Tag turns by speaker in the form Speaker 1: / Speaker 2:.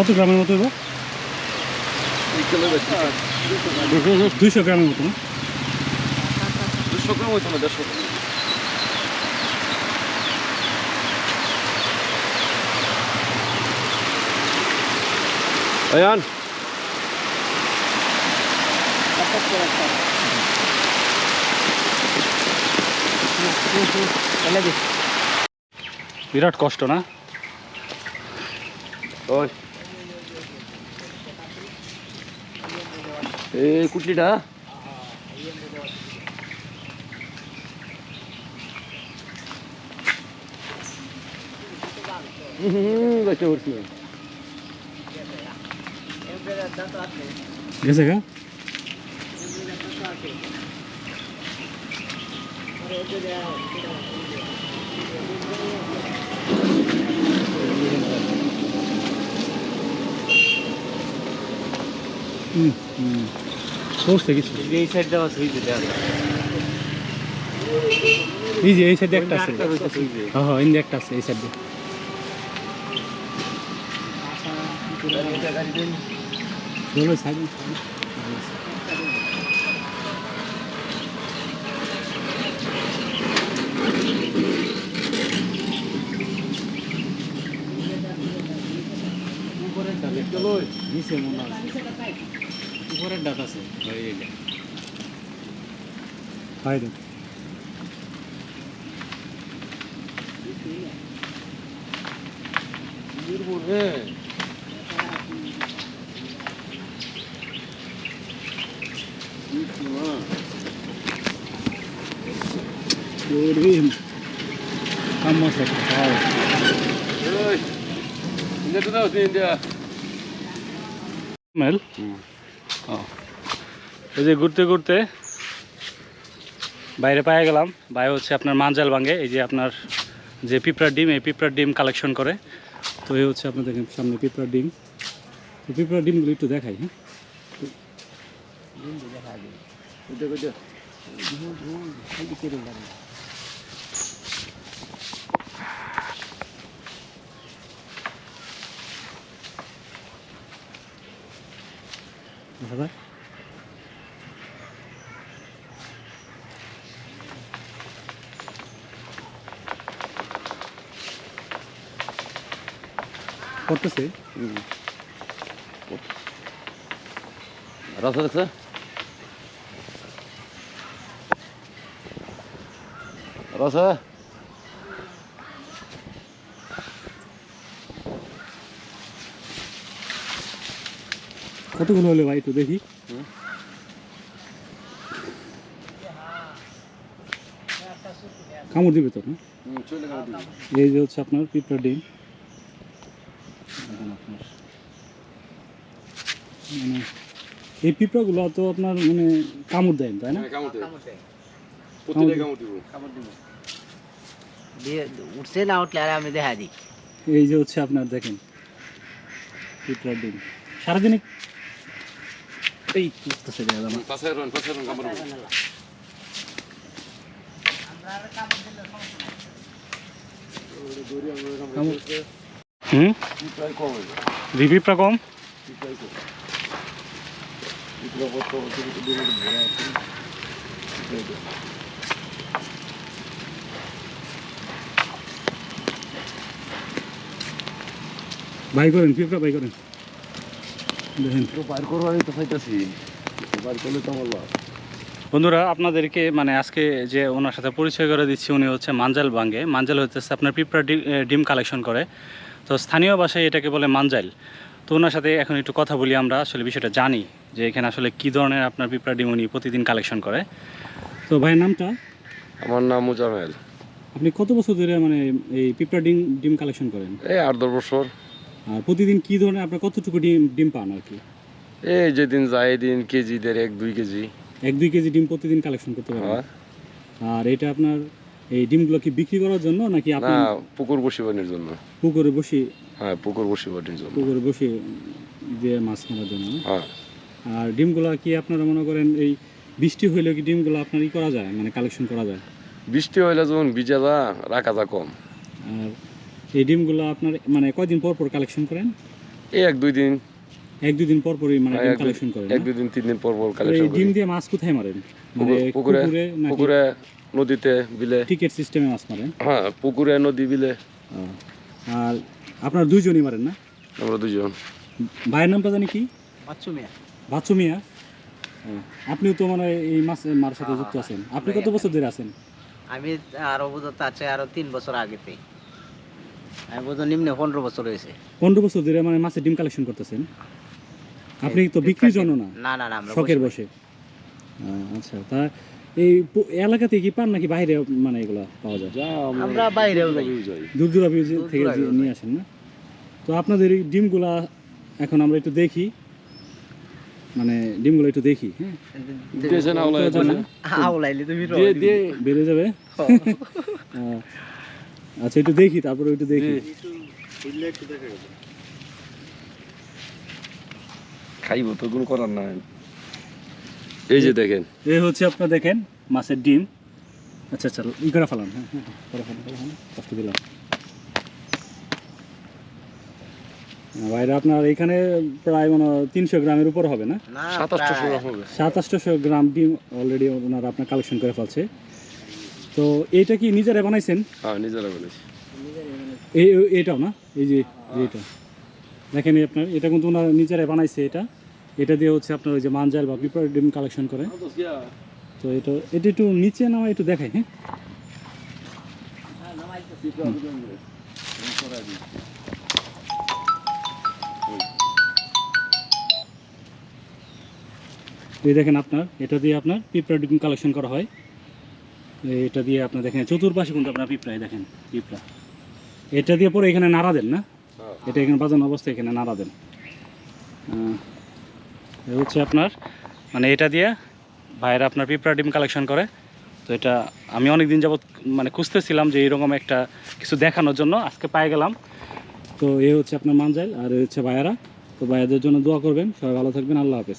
Speaker 1: কত গ্রামের মতো হইব দুইশো গ্রামের মতো না
Speaker 2: দুশো গ্রাম হইতো না দেড়শো Ayan.
Speaker 1: বিরাট কষ্ট না?
Speaker 2: ওই। এই কুটলিটা হুম গাছটা উঠছি
Speaker 1: গেছে গা হুম হুম। পড়ছে কিছু
Speaker 2: এই সাইডটা আছে এই যে
Speaker 1: এই যে এই সাইডে একটা আছে। হ্যাঁ হ্যাঁ এই একটা আছে এই সাইডে বলো সাইড নিচে মনে আছে উপরের ডাক আছে হাই দেখ Yorim. Vamos a acabar.
Speaker 2: India দাও ইন্ডিয়া
Speaker 1: মেল ও এই যে ঘুরতে ঘুরতে বাইরে পায়ে গেলাম বাইরে হচ্ছে আপনার মাঞ্জাল ভাঙে এই যে আপনার যে পিঁপড়ার ডিম এই পিঁপড়ার ডিম কালেকশন করে তো এই হচ্ছে আপনার দেখেন সামনে পিঁপড়ার ডিম তো পিঁপড়ার ডিমগুলো একটু দেখাই হ্যাঁ দেখা
Speaker 2: 녀석은 어떠세요? 응. 알아서 됐어?
Speaker 1: 알아서 কতগুলো হলে ভাই একটু দেখি? কামড় দিবে তো এই যে হচ্ছে আপনার পিঁপড়ার ডিম। মানে এই পিঁপড়াগুলো তো আপনার মানে কামড় দেয় তাই না?
Speaker 2: কামড় প্রতিটা কামড় দিব।
Speaker 3: দিয়ে উঠছে না উঠলে আর আমি দেখা দিই।
Speaker 1: এই যে হচ্ছে আপনার দেখেন পিঁপড়ার ডিম। সারাদিনে এই উঠতেছে দেখা যায় না।
Speaker 2: পাশে রন পাশে রন কামড়
Speaker 1: কামড়- হুম
Speaker 2: প্রায় কম হইবে
Speaker 1: রি পিঁপড়া কম ভাই করেন পিঁপড়া ভাই করেন দেখেন।
Speaker 2: তো করবারই তো চাইতাছি বাইর করলে তো আমার লাভ।
Speaker 1: বন্ধুরা আপনাদেরকে মানে আজকে যে ওনার সাথে পরিচয় করে দিচ্ছি উনি হচ্ছে মাঞ্জাল বাঙ্গে। মাঞ্জাল হচ্ছে আপনার পিঁপড়া ডিম কালেকশন করে। তো স্থানীয় ভাষায় এটাকে বলে মাঞ্জাল। তো ওনার সাথে এখন একটু কথা বলি আমরা আসলে বিষয়টা জানি যে এখানে আসলে কী ধরনের আপনার পিঁপড়া ডিম উনি প্রতিদিন কালেকশন করে। তো ভাইয়ের নামটা?
Speaker 2: আমার নাম মুজামেল।
Speaker 1: আপনি কত বছর ধরে মানে এই পিঁপড়া ডিম ডিম কালেকশন করেন?
Speaker 2: এই আট দশ বছর।
Speaker 1: আর প্রতিদিন কি ধরনের আপনার কতটুকু ডিম ডিম পান আর কি?
Speaker 2: এই যেদিন যায় দিন কেজি দেড় এক দুই কেজি।
Speaker 1: এক দুই কেজি ডিম প্রতিদিন কালেকশন করতে পারেন?
Speaker 2: হ্যাঁ।
Speaker 1: আর এটা আপনার এই ডিমগুলো কি বিক্রি করার জন্য নাকি
Speaker 2: না
Speaker 1: আপনি
Speaker 2: পুকুর বসিবানির জন্য।
Speaker 1: পুকুরে বসে
Speaker 2: হ্যাঁ পুকুর বসিবানির জন্য।
Speaker 1: পুকুরে বসে দিয়ে মাছ মারার জন্য।
Speaker 2: হ্যাঁ।
Speaker 1: আর ডিমগুলো কি আপনারা মনে করেন এই বৃষ্টি হইলে কি ডিমগুলো আপনার ই করা যায়? মানে কালেকশন করা যায়?
Speaker 2: বৃষ্টি হইলে যখন যা রাখা যা কম।
Speaker 1: আর এই ডিমগুলো আপনার মানে কয়দিন পর পর কালেকশন করেন?
Speaker 2: এই এক দুই দিন।
Speaker 1: এক দুই দিন পর পরই মানে
Speaker 2: হ্যাঁ,
Speaker 1: ডিম কালেকশন করেন
Speaker 2: এক দুই দিন তিন দিন পর পর
Speaker 1: এই
Speaker 2: কালেকশন করি।
Speaker 1: ডিম দিয়ে মাছ কোথায় মারেন? মানে
Speaker 2: পুকুরে পুকুরে নদীতে বিলে।
Speaker 1: টিকেট সিস্টেমে মাছ মারেন?
Speaker 2: হ্যাঁ পুকুরে নদী বিলে।
Speaker 1: আর আপনার দুইজনই মারেন না?
Speaker 2: আমরা দুইজন।
Speaker 1: ভাইয়ের নামটা জানি কি?
Speaker 3: বাচ্চু মিয়া।
Speaker 1: বাচ্চু মিয়া? আপনিও তো মানে এই মাছ মার সাথে যুক্ত আছেন। আপনি কত বছর ধরে আছেন?
Speaker 3: আমি আরও বোধহয় আছে আরও তিন বছর আগেতে আমি নিম্নে পনেরো বছর হয়েছে।
Speaker 1: পনেরো বছর ধরে মানে মাছের ডিম কালেকশন করতেছেন? আপনি তো বিক্রির জন্য না?
Speaker 3: না না না আমরা
Speaker 1: শখের
Speaker 3: বসে
Speaker 1: বসে। আচ্ছা তা এই এলাকাতে কি পান নাকি বাইরে মানে এগুলা পাওয়া যায়?
Speaker 3: আমরা বাইরেও যাই।
Speaker 2: যাই।
Speaker 1: দূর থেকে নিয়ে আসেন না? তো আপনাদের এই ডিমগুলা এখন আমরা একটু দেখি। মানে ডিমগুলো একটু দেখি হ্যাঁ? বেড়ে যাবে? আচ্ছা একটু দেখি তারপরে একটু দেখি।
Speaker 2: খাইব তো কোনো করার নাই। এই যে দেখেন।
Speaker 1: এই হচ্ছে আপনার দেখেন মাছের ডিম। আচ্ছা আচ্ছা ই করে ফেলান হ্যাঁ হ্যাঁ হ্যাঁ, করে ফেলান করে ফেলান কষ্ট দিলাম। বাইরে আপনার এখানে প্রায় মানে তিনশো গ্রামের উপর হবে না?
Speaker 3: না
Speaker 2: সাতাশটা
Speaker 3: প্রায়-
Speaker 2: সময় হবে।
Speaker 1: সাত আটশোশো গ্রাম ডিম অলরেডি ওনারা আপনার কালেকশন করে ফেলছে। তো এটা কি নিজেরা বানাইছেন?
Speaker 2: হ্যাঁ নিজেরা বলেছি
Speaker 1: এই এই- এইটাও না? এই যে যে এটা দেখেন আপনার এটা কিন্তু ওনারা নিজেরাই বানাইছে এটা। এটা দিয়ে হচ্ছে আপনার ওই যে মানজাল বা পিপার ডিম কালেকশন করে। তো এটা এটা একটু নিচে নামা একটু দেখাই হ্যাঁ? এই দেখেন আপনার এটা দিয়ে আপনার পিঁপড়া ডিম কালেকশন করা হয়। এটা দিয়ে আপনার দেখেন চতুর্পাশে কিন্তু আপনার পিঁপড়াই দেখেন পিঁপড়া। এটা দিয়ে পরে এখানে নাড়া দেন না? এটা এখানে বাজানো অবস্থায় এখানে নাড়া দেন। হচ্ছে আপনার মানে এটা দিয়ে ভাইয়েরা আপনার পিঁপড়া ডিম কালেকশন করে। তো এটা আমি অনেক দিন যাবৎ মানে খুঁজতেছিলাম যে এরকম একটা কিছু দেখানোর জন্য আজকে পাই গেলাম। তো এ হচ্ছে আপনার মানজাইল আর এ হচ্ছে ভাইয়ারা। তো ভাইয়াদের জন্য দোয়া করবেন সবাই ভালো থাকবেন আল্লাহ হাফেজ।